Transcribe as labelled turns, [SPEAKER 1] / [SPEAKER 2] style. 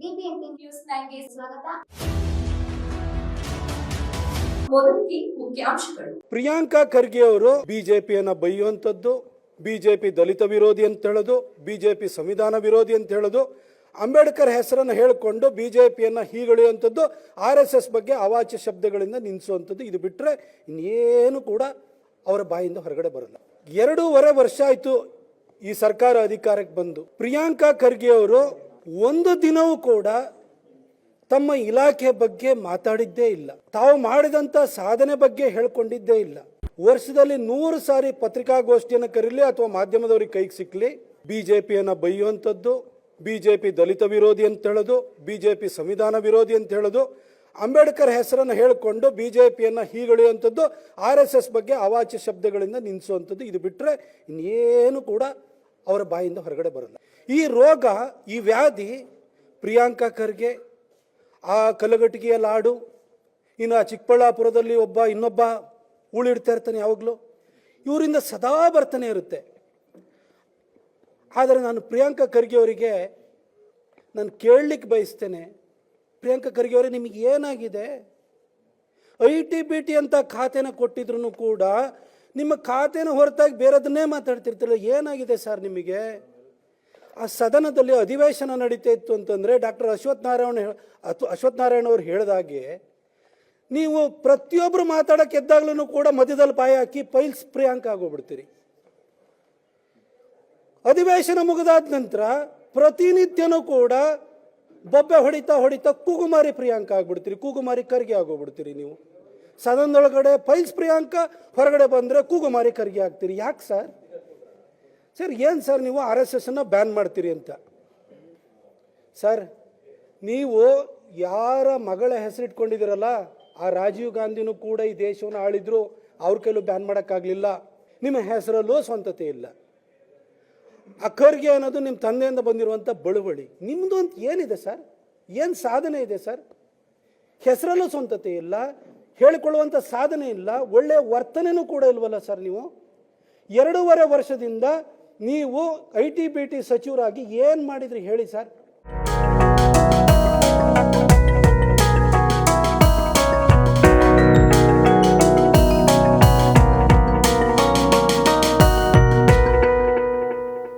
[SPEAKER 1] News ಸ್ವಾಗತ. ಮುಖ್ಯಾಂಶಗಳು.
[SPEAKER 2] ಪ್ರಿಯಾಂಕಾ ಖರ್ಗೆ ಅವರು ಬಿಜೆಪಿಯನ್ನ ಬೈಯುವಂಥದ್ದು, ಬಿಜೆಪಿ ದಲಿತ ವಿರೋಧಿ ಅಂತ ಹೇಳೋದು, ಬಿಜೆಪಿ ಸಂವಿಧಾನ ವಿರೋಧಿ ಅಂತ ಹೇಳೋದು, ಅಂಬೇಡ್ಕರ್ ಹೆಸರನ್ನು ಹೇಳಿಕೊಂಡು ಬಿಜೆಪಿಯನ್ನು ಹೀಗಳೆಯುವಂಥದ್ದು, ಆರ್ ಎಸ್ ಎಸ್ ಬಗ್ಗೆ ಅವಾಚ್ಯ ಶಬ್ದಗಳಿಂದ ನಿಲ್ಲಿಸುವಂಥದ್ದು ಇದು ಬಿಟ್ಟರೆ ಇನ್ನೇನು ಕೂಡ ಅವರ ಬಾಯಿಂದ ಹೊರಗಡೆ ಬರಲ್ಲ. ಎರಡೂವರೆ ವರ್ಷ ಆಯಿತು ಈ ಸರ್ಕಾರ ಅಧಿಕಾರಕ್ಕೆ ಬಂದು. ಪ್ರಿಯಾಂಕಾ ಖರ್ಗೆ ಅವರು ಒಂದು ದಿನವೂ ಕೂಡ ತಮ್ಮ ಇಲಾಖೆ ಬಗ್ಗೆ ಮಾತಾಡಿದ್ದೇ ಇಲ್ಲ. ತಾವು ಮಾಡಿದಂಥ ಸಾಧನೆ ಬಗ್ಗೆ ಹೇಳ್ಕೊಂಡಿದ್ದೇ ಇಲ್ಲ. ವರ್ಷದಲ್ಲಿ ನೂರು ಸಾರಿ ಪತ್ರಿಕಾಗೋಷ್ಠಿಯನ್ನು ಕರೀಲಿ ಅಥವಾ ಮಾಧ್ಯಮದವ್ರಿಗೆ ಕೈಗೆ ಸಿಕ್ಕಲಿ ಬಿಜೆಪಿಯನ್ನು ಬೈಯುವಂಥದ್ದು, ಬಿಜೆಪಿ ದಲಿತ ವಿರೋಧಿ ಅಂತ ಹೇಳೋದು, ಬಿಜೆಪಿ ಸಂವಿಧಾನ ವಿರೋಧಿ ಅಂತ ಹೇಳೋದು, ಅಂಬೇಡ್ಕರ್ ಹೆಸರನ್ನು ಹೇಳಿಕೊಂಡು ಬಿಜೆಪಿಯನ್ನು ಹೀಗಳೆಯುವಂಥದ್ದು, ಆರ್ ಎಸ್ ಎಸ್ ಬಗ್ಗೆ ಅವಾಚ್ಯ ಶಬ್ದಗಳಿಂದ ನಿಲ್ಲಿಸುವಂಥದ್ದು ಇದು ಬಿಟ್ಟರೆ ಇನ್ನೇನು ಕೂಡ ಅವರ ಬಾಯಿಂದ ಹೊರಗಡೆ ಬರಲ್ಲ. ಈ ರೋಗ, ಈ ವ್ಯಾಧಿ ಪ್ರಿಯಾಂಕಾ ಖರ್ಗೆ, ಆ ಕಲಗಟ್ಟಿಗೆಯ ಲಾಡು, ಇನ್ನು ಆ ಚಿಕ್ಕಬಳ್ಳಾಪುರದಲ್ಲಿ ಒಬ್ಬ ಇನ್ನೊಬ್ಬ ಉಳಿಡ್ತಾ ಇರ್ತಾನೆ ಯಾವಾಗಲೂ, ಇವರಿಂದ ಸದಾ ಬರ್ತಾನೆ ಇರುತ್ತೆ. ಆದರೆ ನಾನು ಪ್ರಿಯಾಂಕಾ ಖರ್ಗೆ ಅವರಿಗೆ ನಾನು ಕೇಳಲಿಕ್ಕೆ ಬಯಸ್ತೇನೆ, ಪ್ರಿಯಾಂಕಾ ಖರ್ಗೆ ಅವರೇ ನಿಮಗೆ ಏನಾಗಿದೆ? ಐ ಟಿ ಬಿ ಟಿ ಅಂತ ಖಾತೆನ ಕೊಟ್ಟಿದ್ರು ಕೂಡ ನಿಮ್ಮ ಖಾತೆನ ಹೊರತಾಗಿ ಬೇರೆದನ್ನೇ ಮಾತಾಡ್ತಿರ್ತಿರಲ್ಲ, ಏನಾಗಿದೆ ಸರ್ ನಿಮಗೆ? ಆ ಸದನದಲ್ಲಿ ಅಧಿವೇಶನ ನಡೀತಾ ಇತ್ತು ಅಂತಂದರೆ ಡಾಕ್ಟರ್ ಅಶ್ವಥ್ ನಾರಾಯಣ ಅಥ್- ಅಶ್ವಥ್ ನಾರಾಯಣ ಅವರು ಹೇಳಿದಾಗೆ ನೀವು ಪ್ರತಿಯೊಬ್ಬರು ಮಾತಾಡೋಕೆ ಎದ್ದಾಗ್ಲೂ ಕೂಡ ಮಧ್ಯದಲ್ಲಿ ಪಾಯ ಹಾಕಿ ಪೈಲ್ಸ್ ಪ್ರಿಯಾಂಕ ಆಗೋಗ್ಬಿಡ್ತೀರಿ. ಅಧಿವೇಶನ ಮುಗಿದಾದ ನಂತರ ಪ್ರತಿನಿತ್ಯನೂ ಕೂಡ ಬೊಬ್ಬೆ ಹೊಡಿತಾ ಹೊಡಿತಾ ಕೂಗುಮಾರಿ ಪ್ರಿಯಾಂಕ ಆಗ್ಬಿಡ್ತೀರಿ, ಕೂಗುಮಾರಿ ಕರ್ಗೆ ಆಗೋಗ್ಬಿಡ್ತೀರಿ ನೀವು. ಸದನದೊಳಗಡೆ ಪೈಲ್ಸ್ ಪ್ರಿಯಾಂಕ ಹೊರಗಡೆ ಬಂದರೆ ಕೂಗುಮಾರಿ ಖರ್ಗೆ ಆಗ್ತೀರಿ ಯಾಕೆ ಸರ್? ಸರ್, ಏನು ಸರ್ ನೀವು ಆರ್ ಎಸ್ ಎಸ್ನ ಬ್ಯಾನ್ ಮಾಡ್ತೀರಿ ಅಂತ? ಸರ್, ನೀವು ಯಾರ ಮಗಳ ಹೆಸರಿಟ್ಕೊಂಡಿದ್ದೀರಲ್ಲ, ಆ ರಾಜೀವ್ ಗಾಂಧಿನೂ ಕೂಡ ಈ ದೇಶವನ್ನು ಆಳಿದ್ರು, ಅವ್ರ ಕೈಲೂ ಬ್ಯಾನ್ ಮಾಡೋಕ್ಕಾಗಲಿಲ್ಲ. ನಿಮ್ಮ ಹೆಸರಲ್ಲೂ ಸ್ವಂತತೆ ಇಲ್ಲ. ಆ ಖರ್ಗೆ ಅನ್ನೋದು ನಿಮ್ಮ ತಂದೆಯಿಂದ ಬಂದಿರುವಂಥ ಬಳುವಳಿ. ನಿಮ್ಮದು ಅಂತ ಏನಿದೆ ಸರ್? ಏನು ಸಾಧನೆ ಇದೆ ಸರ್? ಹೆಸರಲ್ಲೂ ಸ್ವಂತತೆ ಇಲ್ಲ ಹೇಳಿಕೊಳ್ಳುವಂಥ ಸಾಧನೆ ಇಲ್ಲ ಒಳ್ಳೆಯ ವರ್ತನೆಯೂ ಕೂಡ ಇಲ್ವಲ್ಲ ಸರ್ ನೀವು? ಎರಡೂವರೆ ವರ್ಷದಿಂದ ನೀವು ಐ ಟಿ ಬಿ ಟಿ ಸಚಿವರಾಗಿ ಏನು ಮಾಡಿದ್ರಿ ಹೇಳಿ ಸರ್?